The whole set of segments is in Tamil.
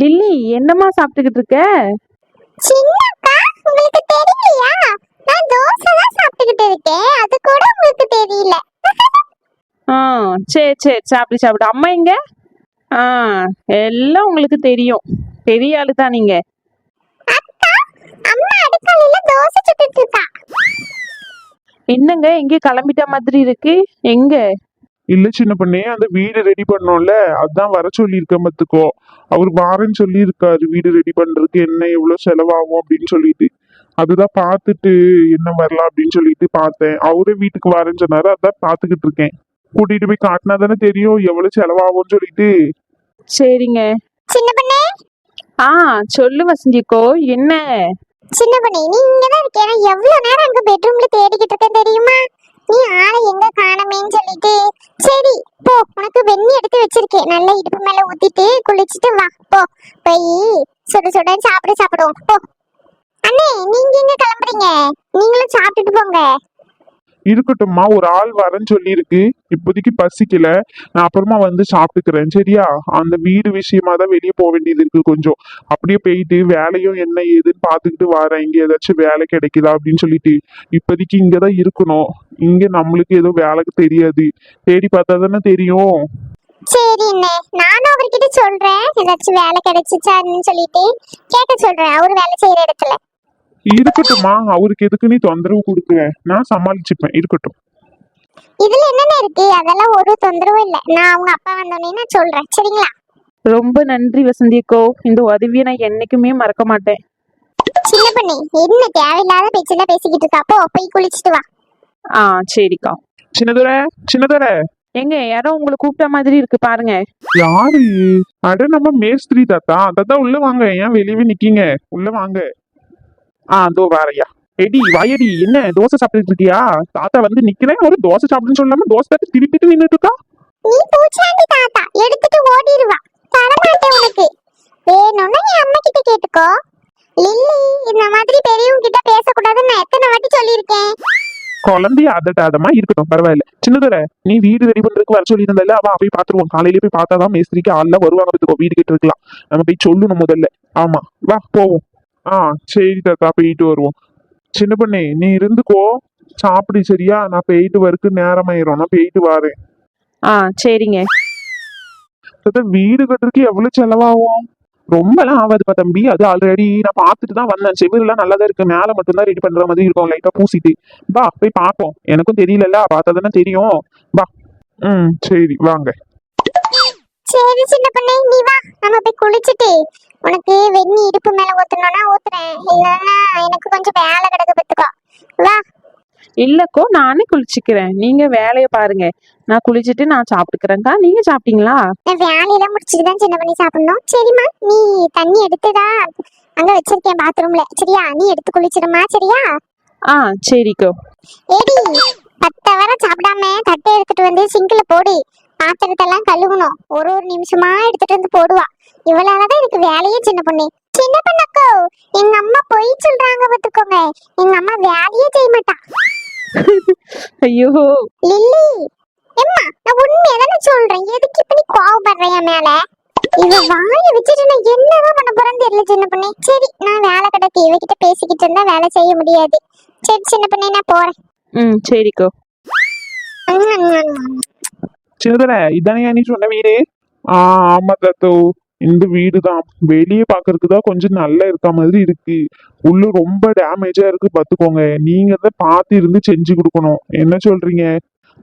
லில்லி என்னம்மா சாப்பிட்டுக்கிட்டு இருக்க? சின்னக்கா உங்களுக்கு தெரியலையா? நான் தோசை தான் சாப்பிட்டுக்கிட்டு இருக்கேன். அது கூட உங்களுக்கு தெரியல. ஆ சரி சரி சாப்பிடு சாப்பிடு. அம்மா எங்க? ஆ எல்லாம் உங்களுக்கு தெரியும். பெரிய ஆளு தான் நீங்க. அக்கா அம்மா அடுக்கலையில தோசை சுட்டுட்டு இருக்கா. என்னங்க எங்க கிளம்பிட்ட மாதிரி இருக்கு. எங்க? இல்ல சின்ன பண்ணே அந்த வீடு ரெடி பண்ணோம்ல அதான் வர சொல்லி மத்துக்கோ அவர் வாரேன்னு சொல்லி இருக்காரு வீடு ரெடி பண்றதுக்கு என்ன எவ்வளவு செலவாகும் அப்படின்னு சொல்லிட்டு. அதுதான் பார்த்துட்டு என்ன வரலாம் அப்படின்னு சொல்லிட்டு பார்த்தேன். அவரே வீட்டுக்கு வரேன்னு சொன்னாரு அதான் பார்த்துக்கிட்டு இருக்கேன். கூட்டிட்டு போய் காட்டினா தானே தெரியும் எவ்வளவு செலவாகும்னு சொல்லிட்டு. சரிங்க. சின்ன பண்ணே? ஆ சொல்லு வசந்திக்கோ என்ன? சின்ன பண்ணே நீ இங்க தான் இருக்கே நான் எவ்வளவு நேரம் அங்க பெட்ரூம்ல தேடிக்கிட்டு இருக்கேன் தெரியுமா? நீ ஆளை எங்க காணமேன்னு சொல்லிட்டு சரி போ உனக்கு வெண்ணி எடுத்து வச்சிருக்கேன். நல்லா இடுப்பு மேல ஊத்திட்டு குளிச்சிட்டு வா போ. போய் சுட சுட சாப்பிட சாப்பிடுவோம். போ. அண்ணே நீங்க எங்க கிளம்புறீங்க? நீங்களும் சாப்பிட்டுட்டு போங்க. இருக்கட்டும்மா ஒரு ஆள் வரேன்னு சொல்லியிருக்கு. இப்போதைக்கு பசிக்கல. நான் அப்புறமா வந்து சாப்பிட்டுக்கிறேன். சரியா? அந்த வீடு விஷயமா தான் வெளியே போக வேண்டியது இருக்கு கொஞ்சம். அப்படியே போயிட்டு வேலையும் என்ன ஏதுன்னு பார்த்துக்கிட்டு வரேன். இங்கே ஏதாச்சும் வேலை கிடைக்குதா அப்படின்னு சொல்லிட்டு. இப்போதைக்கு இங்கே தான் இருக்கணும். இங்கே நம்மளுக்கு ஏதோ வேலைக்கு தெரியாது. தேடி பார்த்தா தானே தெரியும். சரிண்ணே நானும் அவர்கிட்ட சொல்றேன். ஏதாச்சும் வேலை கிடைச்சிச்சான்னு சொல்லிட்டு. கேட்க சொல்றேன். அவரு வேலை செய்யற இடத்துல. இருக்கட்டும்மா அவருக்கு எதுக்கு நீ தொந்தரவு கொடுக்குற? நான் சமாளிச்சுப்பேன் இருக்கட்டும். இதுல என்னென்ன இருக்கு? அதெல்லாம் ஒரு தொந்தரவும் இல்ல. நான் அவங்க அப்பா வந்தோடனே நான் சொல்றேன். சரிங்களா? ரொம்ப நன்றி வசந்திக்கோ இந்த உதவியை நான் என்னைக்குமே மறக்க மாட்டேன். சின்ன பண்ணி என்ன தேவையில்லாத பேச்செல்லாம் பேசிக்கிட்டு இருக்கா? போ போய் குளிச்சிட்டு வா. ஆ சரிக்கா. சின்னதுரை சின்னதுரை. எங்க யாரோ உங்களை கூப்பிட்ட மாதிரி இருக்கு பாருங்க. யாரு? அட நம்ம மேஸ்திரி தாத்தா. தாத்தா உள்ள வாங்க. ஏன் வெளியவே நிக்கீங்க? உள்ள வாங்க. ஆ அதோ வாரையா. எடி வாயடி என்ன தோசை சாப்பிட்டுட்டு இருக்கியா? தாத்தா வந்து நிக்கிறேன் ஒரு தோசை சாப்பிடுன்னு சொல்லாம தோசை தட்டு திருப்பிட்டு நின்னுட்டு இருக்கா நீ பூச்சாண்டி தாத்தா எடுத்துட்டு ஓடிடுவா. தரமாட்டேன் உனக்கு. வேணும்னா என் அம்மா கிட்ட கேட்டுக்கோ. லில்லி இந்த மாதிரி பெரியவங்க கிட்ட பேசக்கூடாதுன்னு நான் எத்தனை வாட்டி சொல்லியிருக்கேன்? குழந்தைய அதட்டாதமா இருக்கட்டும் பரவாயில்ல. சின்னதுரை நீ வீடு ரெடி பண்றதுக்கு வர சொல்லி இருந்தால அவ போய் பாத்துருவோம். காலையிலேயே போய் பார்த்தாதான் மேஸ்திரிக்கு ஆள்லாம் வருவாங்க வீடு கிட்ட இருக்கலாம் நம்ம போய் சொல்லணும் முதல்ல. ஆமா வா போவோம். ஆ சரி தாத்தா போயிட்டு வருவோம். சின்ன பண்ணே நீ இருந்துக்கோ. சாப்பிடு சரியா? நான் போயிட்டு வரக்கு நேரமாயிரும். நான் போயிட்டு வரேன். ஆ சரிங்க. தாத்தா வீடு கட்டுறதுக்கு எவ்வளவு செலவாகும்? ரொம்பலாம் ஆகாதுப்பா தம்பி. அது ஆல்ரெடி நான் பார்த்துட்டு தான் வந்தேன். செவிரெல்லாம் நல்லா தான் இருக்கு. மேலே மட்டும்தான் ரெடி பண்ற மாதிரி இருக்கும். லைட்டா பூசிட்டு. வா போய் பார்ப்போம். எனக்கும் தெரியலல்ல. பார்த்தா தானே தெரியும். வா. ம் சரி வாங்க. சரி சின்ன பண்ணே நீ வா. நம்ம போய் குளிச்சுட்டு உனக்கு வெந்நி இடுப்பு மேல ஊத்தணும்னா ஊத்துறேன். இல்லைன்னா எனக்கு கொஞ்சம் வேலை கிடக்கு பத்துக்கோ வா. இல்லக்கோ நானே குளிச்சுக்கிறேன். நீங்க வேலையை பாருங்க. நான் குளிச்சுட்டு நான் சாப்பிட்டுக்கிறேன்க்கா. நீங்க சாப்பிட்டீங்களா? நான் வேலையெல்லாம் முடிச்சுட்டு தான் சின்ன பண்ணி சாப்பிடணும். சரிம்மா நீ தண்ணி எடுத்துடா அங்க வச்சிருக்கேன் பாத்ரூம்ல சரியா? நீ எடுத்து குளிச்சிடுமா சரியா? ஆ சரிக்கோ. ஏடி பத்து வரை சாப்பிடாம தட்டை எடுத்துட்டு வந்து சிங்க்ல போடு. பாத்திரத்தெல்லாம் கழுவணும். ஒரு ஒரு நிமிஷமா எடுத்துட்டு வந்து போடுவா. இவளாலதான் எனக்கு வேலையே சின்ன பொண்ணு. சின்ன பொண்ணக்கோ எங்க அம்மா பொய் சொல்றாங்க பாத்துக்கோங்க. எங்க அம்மா வேலையே செய்ய மாட்டா. ஐயோ. லில்லி எம்மா நான் உண்மையை தானே சொல்றேன். எதுக்கு இப்ப நீ கோவப்படுற என் மேல? இவ வாயை வச்சுட்டு நான் என்னதான் பண்ண போறேன்னு தெரியல சின்ன பொண்ணு. சரி நான் வேலை கிடக்கு இவகிட்ட பேசிக்கிட்டு இருந்தா வேலை செய்ய முடியாது. சரி சின்ன பொண்ணே நான் போறேன். ம் சரிக்கோ சின்னதுரை இதானே நீ சொன்ன வீடு? ஆ ஆமா தாத்தோ. இந்த வீடு தான். வெளியே பார்க்கறதுக்கு தான் கொஞ்சம் நல்லா இருக்க மாதிரி இருக்கு. உள்ள ரொம்ப டேமேஜா இருக்கு பாத்துக்கோங்க. நீங்க தான் பார்த்து இருந்து செஞ்சு கொடுக்கணும். என்ன சொல்றீங்க?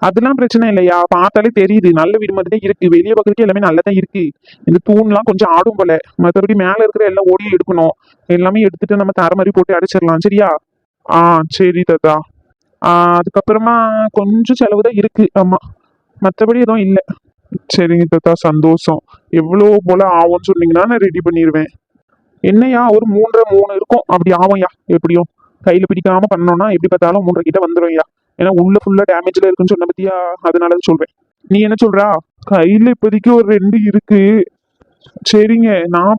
அதெல்லாம் பிரச்சனை இல்லையா? பார்த்தாலே தெரியுது. நல்ல வீடு மாதிரி தான் இருக்கு. வெளியே பார்க்கறதுக்கு எல்லாமே நல்லா தான் இருக்கு. இந்த தூண்லாம் கொஞ்சம் ஆடும் போல. மற்றபடி மேல இருக்கிற எல்லாம் ஓடி எடுக்கணும். எல்லாமே எடுத்துட்டு நம்ம தர மாதிரி போட்டு அடைச்சிடலாம். சரியா? ஆ சரி தாத்தா. ஆ அதுக்கப்புறமா கொஞ்சம் செலவு தான் இருக்கு. ஆமா. மற்றபடி எதுவும் இல்லை. சரிங்க தாத்தா சந்தோஷம். எவ்வளோ போல ஆகும்னு சொன்னீங்கன்னா நான் ரெடி பண்ணிடுவேன் என்னையா ஒரு மூன்றரை மூணு இருக்கும். அப்படி ஆகும்யா? எப்படியும் கையில் பிடிக்காம பண்ணோம்னா எப்படி பார்த்தாலும் மூன்றரை கிட்ட வந்துடும்யா ஏன்னா உள்ள ஃபுல்லாக டேமேஜில் இருக்குன்னு சொன்ன பத்தியா? அதனால தான் சொல்றேன். நீ என்ன சொல்றா? கையில் இப்போதைக்கு ஒரு ரெண்டு இருக்கு. சரிங்க. நான்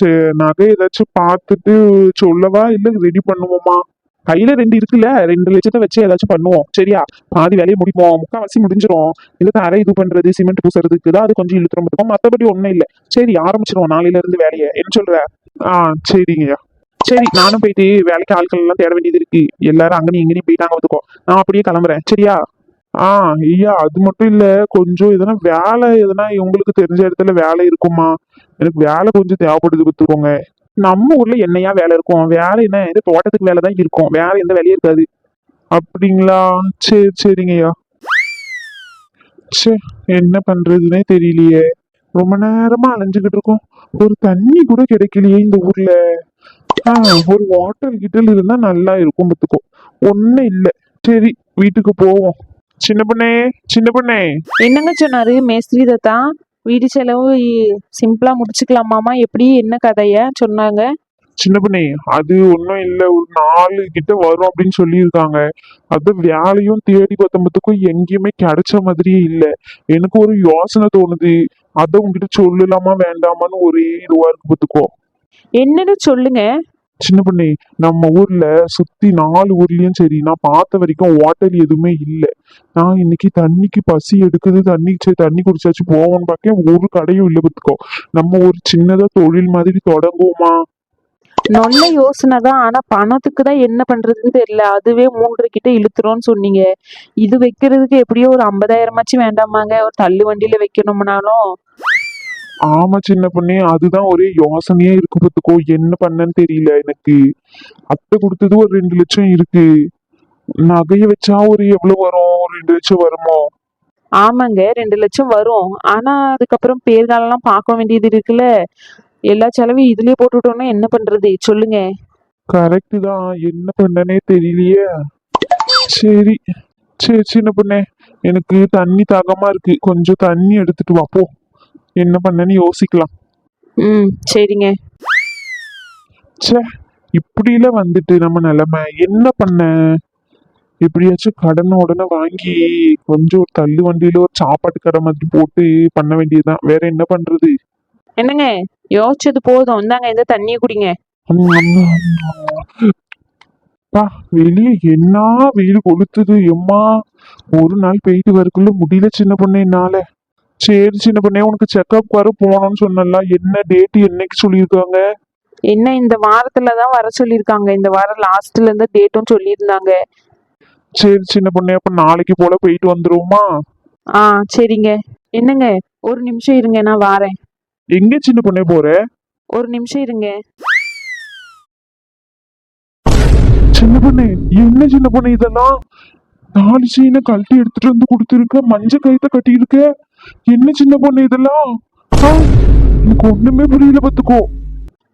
சே- நகை ஏதாச்சும் பார்த்துட்டு சொல்லவா? இல்லை ரெடி பண்ணுவோமா? கையில ரெண்டு இருக்குல்ல ரெண்டு லட்சத்தை வச்சு ஏதாச்சும் பண்ணுவோம். சரியா? பாதி வேலையை முடிப்போம். முக்காவாசி முடிஞ்சிடும் இல்ல தரை இது பண்றது சிமெண்ட் பூசுறதுக்கு தான் அது கொஞ்சம் இழுத்துற மட்டும் மத்தபடி ஒண்ணும் இல்ல. சரி ஆரம்பிச்சிருவோம். நாளையில இருந்து வேலையை. என்ன சொல்ற? ஆ சரிங்கய்யா. சரி நானும் போயிட்டு வேலைக்கு ஆட்கள் எல்லாம் தேட வேண்டியது இருக்கு. எல்லாரும் அங்கேயும் இங்கேயும் போயிட்டாங்க வந்துக்கோ நான் அப்படியே கிளம்புறேன். சரியா? ஆ ஐயா அது மட்டும் இல்ல. கொஞ்சம் எதனா வேலை எதனா உங்களுக்கு தெரிஞ்ச இடத்துல வேலை இருக்குமா? எனக்கு வேலை கொஞ்சம் தேவைப்படுது பார்த்துக்கோங்க நம்ம ஊர்ல என்னையா வேலை இருக்கும்? வேலை என்ன? இது தோட்டத்துக்கு வேலை தான் இருக்கும். வேற எந்த வேலையும் இருக்காது. அப்படிங்களா? சரி சரிங்கய்யா. சே என்ன பண்றதுன்னே தெரியலையே. ரொம்ப நேரமா அலைஞ்சுக்கிட்டு இருக்கோம். ஒரு தண்ணி கூட கிடைக்கலையே இந்த ஊர்ல. ஆ ஒரு வாட்டர் கிட்டல் இருந்தா நல்லா இருக்கும் பார்த்துக்கோ. ஒன்னும் இல்ல. சரி வீட்டுக்கு போவோம். சின்ன பொண்ணே சின்ன பொண்ணே. என்னங்க சொன்னாரு? மேஸ்திரி தத்தா? வீடு செலவு சிம்பிளா முடிச்சுக்கலாமாமா எப்படி? என்ன கதைய? சொன்னாங்க. சின்ன பொண்ணே அது ஒன்றும் இல்லை. ஒரு நாலு கிட்ட வரும் அப்படின்னு சொல்லியிருக்காங்க. அது வேலையும் தேடி பார்த்தம்பத்துக்கும் எங்கேயுமே கிடைச்ச மாதிரியே இல்லை. எனக்கு ஒரு யோசனை தோணுது. அதை உங்ககிட்ட சொல்லலாமா வேண்டாமான்னு ஒரே இதுவா இருக்கு பார்த்துக்கோ. என்னன்னு சொல்லுங்க. சின்ன பண்ணி நம்ம ஊர்ல சுத்தி நாலு ஊர்லயும் சரி நான் பார்த்த வரைக்கும் ஹோட்டல் எதுவுமே இல்லை. நான் இன்னைக்கு தண்ணிக்கு பசி எடுக்குது தண்ணி சரி தண்ணி குடிச்சாச்சு போவோம்னு பார்க்க ஒரு கடையும் இல்லை பார்த்துக்கோ. நம்ம ஒரு சின்னதா தொழில் மாதிரி தொடங்குவோமா? நல்ல யோசனை தான். ஆனா பணத்துக்கு தான் என்ன பண்றதுன்னு தெரியல. அதுவே மூன்று கிட்ட இழுத்துறோம்னு சொன்னீங்க. இது வைக்கிறதுக்கு எப்படியோ ஒரு ஐம்பதாயிரமாச்சும் வேண்டாமாங்க. ஒரு தள்ளு வண்டியில வைக்கணும்னாலும். ஆமா சின்ன பொண்ணே அதுதான் ஒரே யோசனையா இருக்கு பார்த்துக்கோ. என்ன பண்ணன்னு தெரியல எனக்கு. அத்தை கொடுத்தது ஒரு ரெண்டு லட்சம் இருக்கு. நகைய வச்சா ஒரு எவ்வளவு வரும்? ஒரு ரெண்டு லட்சம் வருமோ? ஆமாங்க ரெண்டு லட்சம் வரும். ஆனா அதுக்கப்புறம் பேர்காலெல்லாம் பார்க்க வேண்டியது இருக்குல்ல. எல்லா செலவையும் இதுலயே போட்டுட்டோம்னா என்ன பண்றது? சொல்லுங்க. கரெக்ட் தான். என்ன பண்ணனே தெரியலையே. சரி. சரி சின்ன பொண்ணே. எனக்கு தண்ணி தாகமா இருக்கு. கொஞ்சம் தண்ணி எடுத்துட்டு வா போ. என்ன பண்ணேன்னு யோசிக்கலாம். ம் சரிங்க. ச்சே இப்படியில வந்துட்டு நம்ம நிலைமை. என்ன பண்ண? எப்படியாச்சும் கடனை உடனே வாங்கி கொஞ்சம் ஒரு தள்ளு வண்டியில ஒரு சாப்பாட்டு கடை மாதிரி போட்டு பண்ண வேண்டியதுதான். வேற என்ன பண்றது? என்னங்க? யோசிச்சது போதும். இந்தாங்க இந்த தண்ணியை குடிங்க. பா வெளியே என்ன வெயில் கொளுத்துது? எம்மா ஒரு நாள் போயிட்டு வரக்குள்ள முடியல சின்ன பொண்ணு என்னால. சரி சின்ன பொண்ணே உனக்கு செக்அப் வர போனோம்னு சொன்னல என்ன டேட் என்னைக்கு சொல்லியிருக்காங்க? என்ன இந்த வாரத்துல தான் வர சொல்லியிருக்காங்க. இந்த வாரம் லாஸ்ட்ல இருந்து டேட்டும் சொல்லியிருந்தாங்க. சரி சின்ன பொண்ணே அப்ப நாளைக்கு போல போயிட்டு வந்துருவோமா? ஆ சரிங்க. என்னங்க? ஒரு நிமிஷம் இருங்க நான் வாரேன். எங்க சின்ன பொண்ணே போற? ஒரு நிமிஷம் இருங்க. சின்ன பொண்ணு என்ன சின்ன பொண்ணு இதெல்லாம்? தாலி சீனை கழட்டி எடுத்துட்டு வந்து கொடுத்துருக்க. மஞ்ச கயித்தை கட்டியிருக்க. என்ன சின்ன பொண்ணு இதெல்லாம்? எனக்கு ஒண்ணுமே புரியல பாத்துக்கோ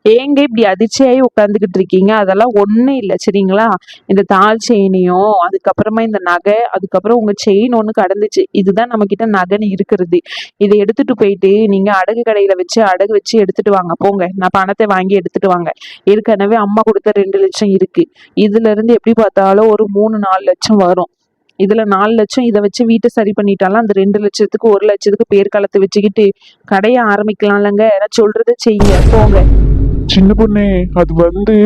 ஏங்க இப்படி அதிர்ச்சியாகி உட்காந்துக்கிட்டு இருக்கீங்க? அதெல்லாம் ஒன்றும் இல்லை சரிங்களா? இந்த தாள் செயினையும் அதுக்கப்புறமா இந்த நகை அதுக்கப்புறம் உங்க செயின் ஒன்று கடந்துச்சு. இதுதான் நம்ம கிட்ட நகைன்னு இருக்கிறது. இதை எடுத்துட்டு போயிட்டு நீங்க அடகு கடையில வச்சு அடகு வச்சு எடுத்துட்டு வாங்க. போங்க. நான் பணத்தை வாங்கி எடுத்துட்டு வாங்க. ஏற்கனவே அம்மா கொடுத்த ரெண்டு லட்சம் இருக்கு. இதுல இருந்து எப்படி பார்த்தாலும் ஒரு மூணு நாலு லட்சம் வரும். இதில் நாலு லட்சம் இதை வச்சு வீட்டை சரி பண்ணிட்டாலும் அந்த ரெண்டு லட்சத்துக்கு ஒரு லட்சத்துக்கு பேர் காலத்தை வச்சுக்கிட்டு கடையை ஆரம்பிக்கலாம்லங்க. நான் சொல்றதை செய்யுங்க. போங்க. சின்ன பொண்ணே அது வந்து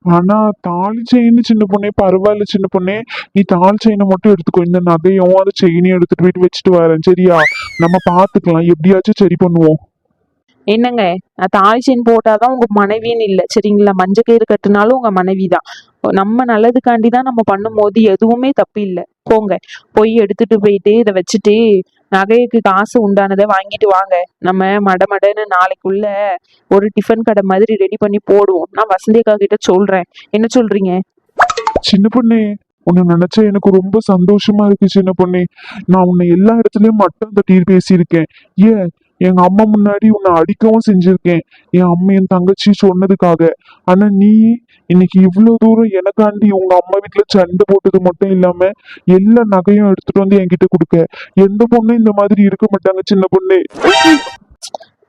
ஆனா தாலி செயின் சின்ன பொண்ணே பரவாயில்ல சின்ன பொண்ணே. நீ தாலி செயினை மட்டும் எடுத்துக்கோ. இந்த நகையும் அந்த செயினையும் எடுத்துட்டு போயிட்டு வச்சுட்டு வரேன். சரியா? நம்ம பாத்துக்கலாம் எப்படியாச்சும் சரி பண்ணுவோம். என்னங்க? நான் தாலி செயின் போட்டாதான் உங்க மனைவின்னு இல்லை. சரிங்களா? மஞ்சள் கயிறு கட்டினாலும் உங்க மனைவி தான் நம்ம நல்லதுக்காண்டி தான் நம்ம பண்ணும்போது எதுவுமே தப்பு இல்லை போங்க. போய் எடுத்துட்டு போயிட்டு இதை வச்சுட்டு நகைக்கு காசு உண்டானதை வாங்கிட்டு வாங்க. நம்ம மட மடன்னு நாளைக்குள்ள ஒரு டிஃபன் கடை மாதிரி ரெடி பண்ணி போடுவோம். நான் வசந்தி அக்கா கிட்ட சொல்றேன். என்ன சொல்றீங்க? சின்ன பொண்ணே உன்னை நினைச்சா எனக்கு ரொம்ப சந்தோஷமா இருக்கு சின்ன பொண்ணு. நான் உன்னை எல்லா இடத்துலயும் மட்டம் தட்டி பேசியிருக்கேன். ஏன்? எங்க அம்மா முன்னாடி உன்னை அடிக்கவும் செஞ்சிருக்கேன். என் அம்மா என் தங்கச்சி சொன்னதுக்காக. ஆனா நீ இன்னைக்கு இவ்வளவு தூரம் எனக்காண்டி உங்க அம்மா வீட்டுல சண்டை போட்டது மட்டும் இல்லாம எல்லா நகையும் எடுத்துட்டு வந்து என்கிட்ட கொடுக்க. எந்த பொண்ணும் இந்த மாதிரி இருக்க மாட்டாங்க சின்ன பொண்ணு.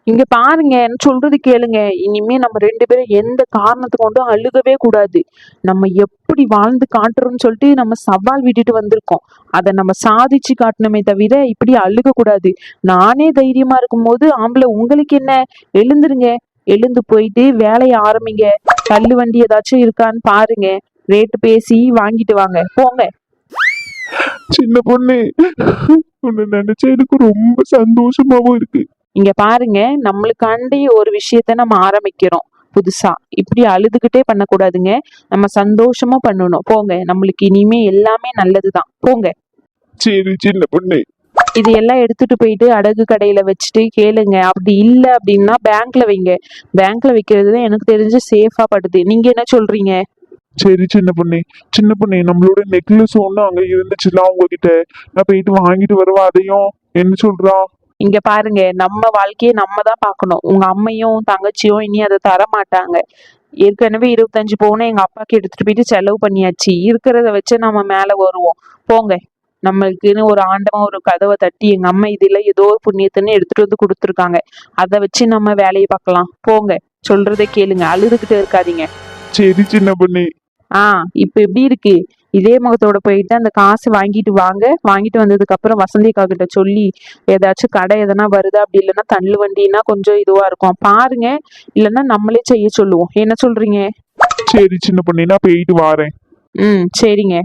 இங்க பாருங்க என்ன சொல்றது கேளுங்க. இனிமே நம்ம ரெண்டு பேரும் எந்த காரணத்தை கொண்டும் அழுகவே கூடாது. நம்ம எப்படி வாழ்ந்து காட்டுறோம்னு சொல்லிட்டு நம்ம சவால் விட்டுட்டு வந்திருக்கோம். அதை நம்ம சாதிச்சு காட்டணுமே தவிர இப்படி அழுக கூடாது நானே தைரியமா இருக்கும்போது ஆம்பளை உங்களுக்கு என்ன? எழுந்துருங்க. எழுந்து போயிட்டு வேலையை ஆரம்பிங்க. தள்ளு வண்டி ஏதாச்சும் இருக்கான்னு பாருங்க. ரேட்டு பேசி வாங்கிட்டு வாங்க. போங்க. சின்ன பொண்ணு உன்னை நினைச்சா எனக்கு ரொம்ப சந்தோஷமாவும் இருக்கு. இங்க பாருங்க நம்மளுக்காண்டி ஒரு விஷயத்த நம்ம ஆரம்பிக்கிறோம் புதுசா. இப்படி அழுதுகிட்டே பண்ணக்கூடாதுங்க. நம்ம சந்தோஷமா பண்ணணும். போங்க நம்மளுக்கு இனிமே எல்லாமே நல்லதுதான். போங்க. சரி சின்ன பொண்ணு. இது எல்லாம் எடுத்துட்டு போயிட்டு அடகு கடையில வச்சுட்டு கேளுங்க. அப்படி இல்ல அப்படின்னா பேங்க்ல வைங்க. பேங்க்ல வைக்கிறது தான் எனக்கு தெரிஞ்சு சேஃபா படுது. நீங்க என்ன சொல்றீங்க? சரி சின்ன பொண்ணு. சின்ன பொண்ணு நம்மளோட நெக்லஸ் ஒண்ணு அங்க இருந்துச்சுல உங்ககிட்ட. நான் போயிட்டு வாங்கிட்டு வருவா அதையும். என்ன சொல்றா? இங்க பாருங்க நம்ம வாழ்க்கையை நம்ம தான் பார்க்கணும். உங்க அம்மையும் தங்கச்சியும் இனி அதை தர மாட்டாங்க ஏற்கனவே இருபத்தஞ்சு பவுனை எங்க அப்பாக்கு எடுத்துட்டு போயிட்டு செலவு பண்ணியாச்சு. இருக்கிறத வச்சு நம்ம மேல வருவோம். போங்க. நம்மளுக்குன்னு ஒரு ஆண்டமா ஒரு கதவை தட்டி எங்க அம்மா இதுல ஏதோ ஒரு புண்ணியத்துன்னு எடுத்துட்டு வந்து கொடுத்துருக்காங்க. அதை வச்சு நம்ம வேலையை பார்க்கலாம். போங்க. சொல்றதை கேளுங்க. அழுதுகிட்டு இருக்காதீங்க. சரி சின்ன பொண்ணு. ஆ இப்ப எப்படி இருக்கு? இதே முகத்தோட போயிட்டு அந்த காசு வாங்கிட்டு வாங்க. வாங்கிட்டு வந்ததுக்கு அப்புறம் வசந்தி அக்கா கிட்ட சொல்லி ஏதாச்சும் கடை எதனா வருதா அப்படி இல்லைன்னா தள்ளு வண்டின்னா கொஞ்சம் இதுவா இருக்கும். பாருங்க இல்லைன்னா நம்மளே செய்ய சொல்லுவோம். என்ன சொல்றீங்க? சரி சின்ன பொண்ணு நான் போயிட்டு வாரேன். ம் சரிங்க.